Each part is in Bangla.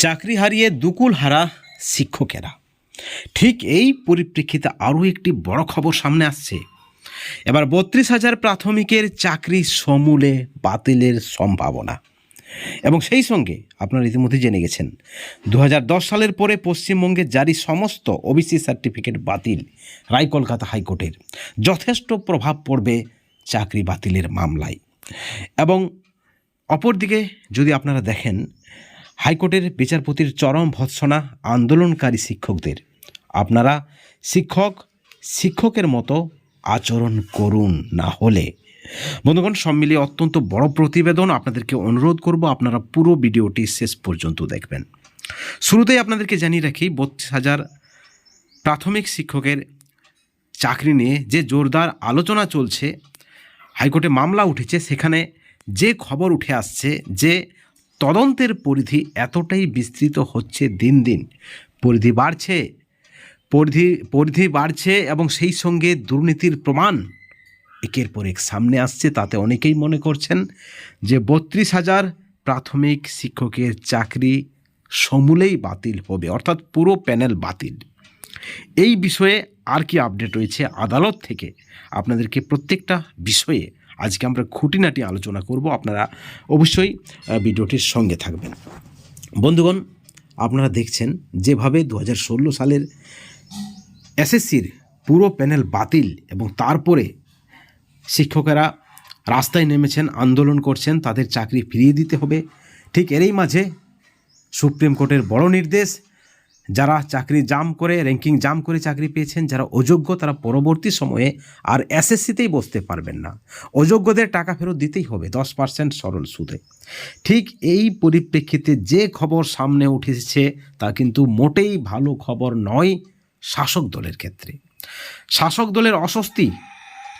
চাকরি হারিয়ে দুকুল হারা শিক্ষকেরা। ঠিক এই পরিপ্রেক্ষিতে আরও একটি বড় খবর সামনে আসছে। এবার বত্রিশ হাজার প্রাথমিকের চাকরি সমূলে বাতিলের সম্ভাবনা। এবং সেই সঙ্গে আপনারা ইতিমধ্যে জেনে গেছেন দু হাজার দশ সালের পরে পশ্চিমবঙ্গে জারি সমস্ত ওবিসি সার্টিফিকেট বাতিল রায় কলকাতা হাইকোর্টের। যথেষ্ট প্রভাব পড়বে চাকরি বাতিলের মামলায়। এবং অপরদিকে যদি আপনারা দেখেন হাইকোর্টের বিচারপতির চরম ভৎসনা আন্দোলনকারী শিক্ষকদের। আপনারা শিক্ষক, শিক্ষকের মতো আচরণ করুন না হলে। বন্ধুগণ মিলিয়ে অত্যন্ত বড় প্রতিবেদন আপনাদেরকে অনুরোধ করব আপনারা পুরো ভিডিওটি শেষ পর্যন্ত দেখবেন। শুরুতেই আপনাদেরকে জানিয়ে রাখি, বত্রিশ হাজার প্রাথমিক শিক্ষকের চাকরি নিয়ে যে জোরদার আলোচনা চলছে, হাইকোর্টে মামলা উঠেছে, সেখানে যে খবর উঠে আসছে যে তদন্তের পরিধি এতটাই বিস্তৃত হচ্ছে দিন দিন। পরিধি বাড়ছে, পরিধি পরিধি বাড়ছে এবং সেই সঙ্গে দুর্নীতির প্রমাণ একের পর এক সামনে আসছে, তাতে অনেকেই মনে করছেন যে বত্রিশ হাজার প্রাথমিক শিক্ষকের চাকরি সমূলেই বাতিল হবে, অর্থাৎ পুরো প্যানেল বাতিল। এই বিষয়ে আর কি আপডেট রয়েছে আদালত থেকে? আপনাদেরকে প্রত্যেকটা বিষয়ে আজকে আমরা খুঁটিনাটি আলোচনা করব। আপনারা অবশ্যই ভিডিওটির সঙ্গে থাকবেন। বন্ধুগণ, আপনারা দেখছেন যেভাবে দু হাজার ষোলো সালের এসএসসির পুরো প্যানেল বাতিল এবং তারপরে শিক্ষকেরা রাস্তায় নেমেছেন, আন্দোলন করছেন, তাদের চাকরি ফিরিয়ে দিতে হবে। ঠিক এরই মাঝে সুপ্রিম কোর্টের বড় নির্দেশ যারা চাকরি জাম করে র্যাঙ্কিং জাম করে চাকরি পেয়েছেন, যারা অযোগ্য, তারা পরবর্তী সময়ে আর এসএসসিতেই বসতে পারবেন না। অযোগ্যদের টাকা ফেরত দিতেই হবে, দশ পার্সেন্ট সরল সুদে। ঠিক এই পরিপ্রেক্ষিতে যে খবর সামনে উঠেছে তা কিন্তু মোটেই ভালো খবর নয় শাসক দলের ক্ষেত্রে। শাসক দলের অস্বস্তি,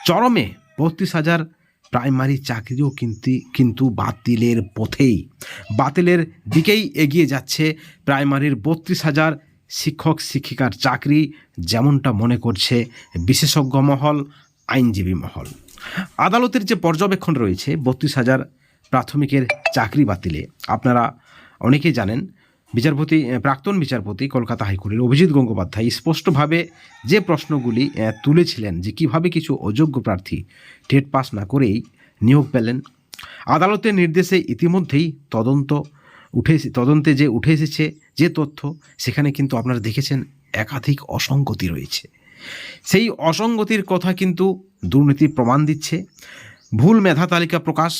চরমে বত্রিশ হাজার প্রাইমারি চাকরিও কিন্তু কিন্তু বাতিলের পথেই। বাতিলের দিকেই এগিয়ে যাচ্ছে প্রাইমারির বত্রিশ হাজার শিক্ষক, শিক্ষিকার চাকরি, যেমনটা মনে করছে বিশেষজ্ঞ মহল, আইনজীবী মহল। আদালতের যে পর্যবেক্ষণ রয়েছে, বত্রিশ হাজার প্রাথমিকের চাকরি বাতিলে, আপনারা অনেকেই জানেন বিচারপতি প্রাক্তন বিচারপতি কলকাতা হাইকোর্টের অভিজিৎ গঙ্গোপাধ্যায় স্পষ্টভাবে যে প্রশ্নগুলি তুলেছিলেন যে কীভাবে কিছু অযোগ্য প্রার্থী টেট পাস না করেই নিয়োগ পেলেন, আদালতের নির্দেশে ইতিমধ্যেই তদন্ত উঠে তদন্তে যে উঠে এসেছে যে তথ্য, সেখানে কিন্তু আপনারা দেখেছেন একাধিক অসঙ্গতি রয়েছে। সেই অসঙ্গতির কথা কিন্তু দুর্নীতি প্রমাণ দিচ্ছে। ভুল মেধা তালিকা প্রকাশ,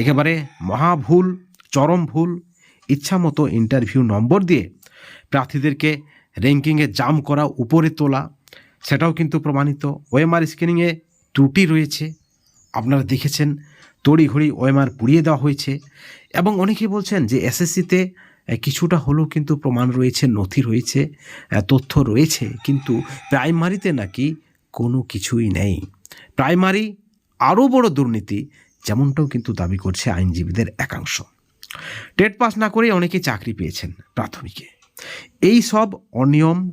একেবারে মহাভুল চরম ভুল ইচ্ছামতো ইন্টারভিউ নম্বর দিয়ে প্রার্থীদেরকে র্যাঙ্কিংয়ে জাম করা উপরে তোলা। সেটাও কিন্তু প্রমাণিত। ওএমআর স্ক্যানিংয়ে ত্রুটি রয়েছে। আপনারা দেখেছেন, তড়িঘড়ি ওএমআর পুড়িয়ে দেওয়া হয়েছে এবং অনেকে বলছেন যে এসএসসিতে কিছুটা হলেও কিন্তু প্রমাণ রয়েছে, নথি রয়েছে তথ্য রয়েছে, কিন্তু প্রাইমারিতে নাকি কোনো কিছুই নেই। প্রাইমারি আরও বড় দুর্নীতি, যেমনটাও কিন্তু দাবি করছে আইনজীবীদের একাংশ। টেট পাস না করেই অনেকে চাকরি পেয়েছেন প্রাথমিকে। এই সব অনিয়ম,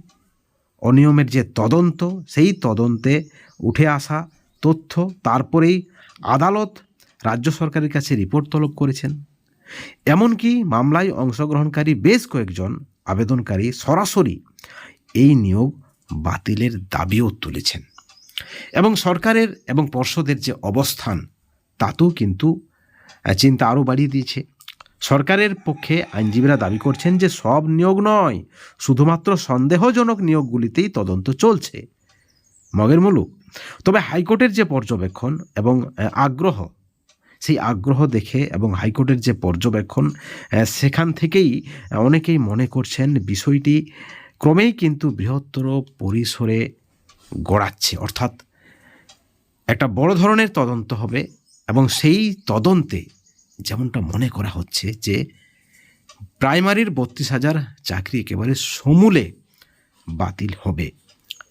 অনিয়মের যে তদন্ত, সেই তদন্তে উঠে আসা তথ্য, তারপরেই আদালত রাজ্য সরকারের কাছে রিপোর্ট তলব করেছেন। এমনকি মামলায় অংশগ্রহণকারী বেশ কয়েকজন আবেদনকারী সরাসরি এই নিয়োগ বাতিলের দাবিও তুলেছেন। এবং সরকারের এবং পর্ষদের যে অবস্থান, তাতেও কিন্তু চিন্তা আরও বাড়িয়ে দিয়েছে। সরকারের পক্ষে আইনজীবীরা দাবি করছেন যে সব নিয়োগ নয়, শুধুমাত্র সন্দেহজনক নিয়োগগুলিতেই তদন্ত চলছে। মগের মুলুক, তবে হাইকোর্টের যে পর্যবেক্ষণ এবং আগ্রহ, সেই আগ্রহ দেখে এবং হাইকোর্টের যে পর্যবেক্ষণ সেখান থেকেই অনেকেই মনে করছেন বিষয়টি ক্রমেই কিন্তু বৃহত্তর পরিসরে গড়াচ্ছে। অর্থাৎ একটা বড় ধরনের তদন্ত হবে এবং সেই তদন্তে যেমনটা মনে করা হচ্ছে যে প্রাইমারির বত্রিশ হাজার চাকরি একেবারে সমূলে বাতিল হবে।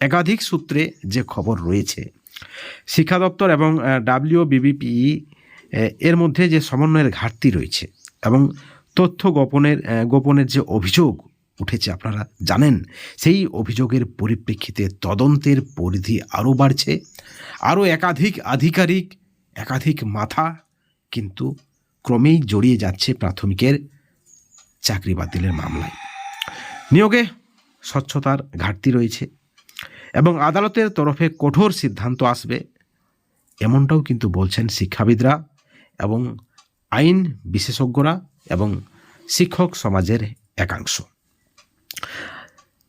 একাধিক সূত্রে যে খবর রয়েছে, শিক্ষা দপ্তর এবং ডাব্লিউ বিবিপিই এর মধ্যে যে সমন্বয়ের ঘাটতি রয়েছে এবং তথ্য গোপনের গোপনের যে অভিযোগ উঠেছে আপনারা জানেন, সেই অভিযোগের পরিপ্রেক্ষিতে তদন্তের পরিধি আরও বাড়ছে। আরও একাধিক আধিকারিক, একাধিক মাথা কিন্তু ক্রমেই জড়িয়ে যাচ্ছে প্রাথমিকের চাকরি বাতিলের মামলায়। নিয়োগে স্বচ্ছতার ঘাটতি রয়েছে এবং আদালতের তরফে কঠোর সিদ্ধান্ত আসবে, এমনটাও কিন্তু বলছেন শিক্ষাবিদরা এবং আইন বিশেষজ্ঞরা এবং শিক্ষক সমাজের একাংশ।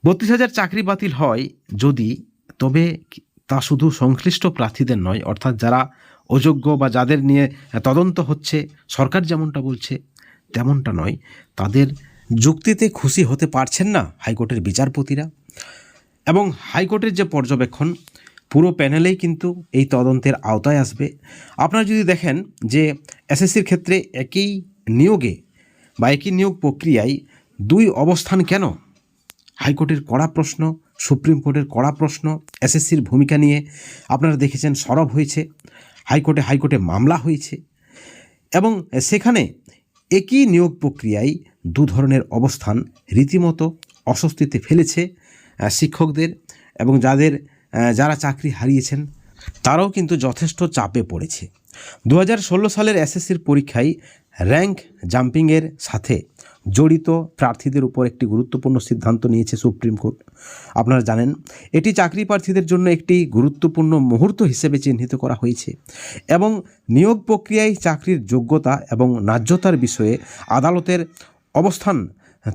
বত্রিশ হাজার চাকরি বাতিল হয় যদি, তবে তা শুধু সংশ্লিষ্ট প্রার্থীদের নয়, অর্থাৎ যারা অযোগ্য বা যাদের নিয়ে তদন্ত হচ্ছে, সরকার যেমনটা বলছে, তেমনটা নয়। তাদের যুক্তিতে খুশি হতে পারছেন না হাইকোর্টের বিচারপতিরা। এবং হাইকোর্টের যে পর্যবেক্ষণ, পুরো প্যানেলেই কিন্তু এই তদন্তের আওতায় আসবে। আপনারা যদি দেখেন যে এসএসসির ক্ষেত্রে একই নিয়োগে বা একই নিয়োগ প্রক্রিয়ায় দুই অবস্থান কেন? হাইকোর্টের কড়া প্রশ্ন, সুপ্রিম কোর্টের কড়া প্রশ্ন, এসএসসির ভূমিকা নিয়ে। আপনারা দেখেছেন সরব হয়েছে। হাইকোর্টে হাইকোর্টে মামলা হয়েছে এবং সেখানে একই নিয়োগ প্রক্রিয়ায় দু ধরনের অবস্থান রীতিমতো অস্বস্তিতে ফেলেছে শিক্ষকদের এবং যাদের যারা চাকরি হারিয়েছেন তারাও কিন্তু যথেষ্ট চাপে পড়েছে। দু হাজার ষোলো সালের এসএসসির পরীক্ষায় র্যাঙ্ক জাম্পিংয়ের সাথে জড়িত প্রার্থীদের উপর একটি গুরুত্বপূর্ণ সিদ্ধান্ত নিয়েছে সুপ্রিম কোর্ট। আপনারা জানেন, এটি চাকরি প্রার্থীদের জন্য একটি গুরুত্বপূর্ণ মুহূর্ত হিসেবে চিহ্নিত করা হয়েছে এবং নিয়োগ প্রক্রিয়ায় চাকরির যোগ্যতা এবং ন্যায্যতার বিষয়ে আদালতের অবস্থান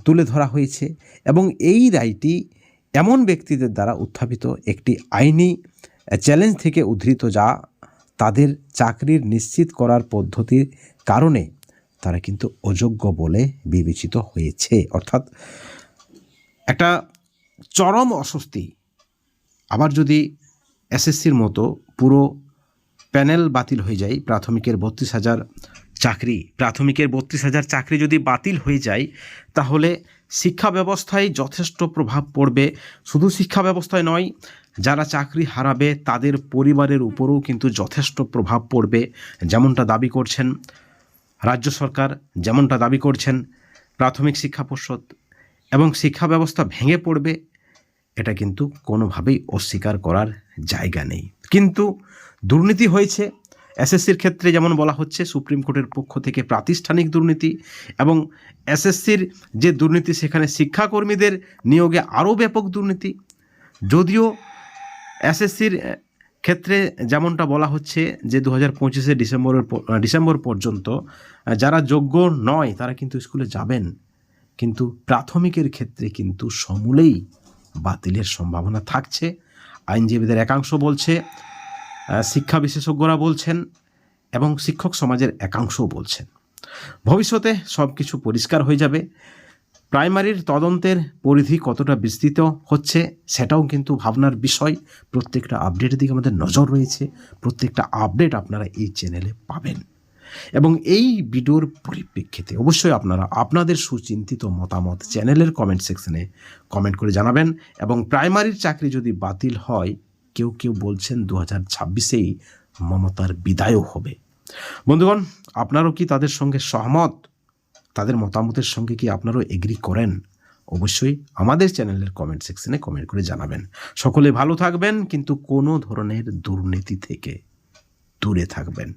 তুলে ধরা হয়েছে এবং এই রায়টি এমন ব্যক্তিদের দ্বারা উত্থাপিত একটি আইনি চ্যালেঞ্জ থেকে উদ্ধৃত যা তাদের চাকরির নিশ্চিত করার পদ্ধতির কারণে তারা কিন্তু অযোগ্য বলে বিবেচিত হয়েছে। অর্থাৎ একটা চরম অস্বস্তি। আবার যদি এসএসসির মতো পুরো প্যানেল বাতিল হয়ে যায়, প্রাথমিকের বত্রিশ হাজার চাকরি, প্রাথমিকের বত্রিশ হাজার চাকরি যদি বাতিল হয়ে যায়, তাহলে শিক্ষা ব্যবস্থায় যথেষ্ট প্রভাব পড়বে। শুধু শিক্ষা ব্যবস্থায় নয়, যারা চাকরি হারাবে, তাদের পরিবারের উপরেও কিন্তু যথেষ্ট প্রভাব পড়বে, যেমনটা দাবি করছেন রাজ্য সরকার যেমনটা দাবি করছেন, প্রাথমিক শিক্ষা পর্ষদ এবং শিক্ষা ব্যবস্থা ভেঙে পড়বে, এটা কিন্তু কোনোভাবেই অস্বীকার করার জায়গা নেই। কিন্তু দুর্নীতি হয়েছে এসএসসির ক্ষেত্রে যেমন বলা হচ্ছে, সুপ্রিম কোর্টের পক্ষ থেকে প্রাতিষ্ঠানিক দুর্নীতি এবং এসএসসির যে দুর্নীতি, সেখানে শিক্ষাকর্মীদের নিয়োগে আরও ব্যাপক দুর্নীতি। যদিও এসএসসির ক্ষেত্রে যেমনটা বলা হচ্ছে যে দু হাজার পঁচিশে ডিসেম্বরের ডিসেম্বর পর্যন্ত যারা যোগ্য নয়, তারা কিন্তু স্কুলে যাবেন। কিন্তু প্রাথমিকের ক্ষেত্রে কিন্তু সমূলেই বাতিলের সম্ভাবনা থাকছে। আইনজীবীদের একাংশ বলছে শিক্ষা বিশেষজ্ঞরা বলছেন এবং শিক্ষক সমাজের একাংশও বলছেন। ভবিষ্যতে সব কিছু পরিষ্কার হয়ে যাবে। প্রাইমারির তদন্তের পরিধি কতটা বিস্তৃত হচ্ছে সেটাও কিন্তু ভাবনার বিষয়। প্রত্যেকটা আপডেটের দিকে আমাদের নজর রয়েছে। প্রত্যেকটা আপডেট আপনারা এই চ্যানেলে পাবেন। এবং এই ভিডিওর পরিপ্রেক্ষিতে অবশ্যই আপনারা আপনাদের সুচিন্তিত মতামত চ্যানেলের কমেন্ট সেকশনে কমেন্ট করে জানাবেন এবং প্রাইমারির চাকরি যদি বাতিল হয়, কেউ কেউ বলছেন দু হাজার ছাব্বিশেই মমতার বিদায়ও হবে। বন্ধুগণ, আপনারও কি তাদের সঙ্গে সহমত? তাদের মতামতের সঙ্গে কি আপনারাও এগ্রি করেন? অবশ্যই আমাদের চ্যানেলের কমেন্ট সেকশনে কমেন্ট করে জানাবেন। সকলে ভালো থাকবেন, কিন্তু কোনো ধরনের দুর্নীতি থেকে দূরে থাকবেন।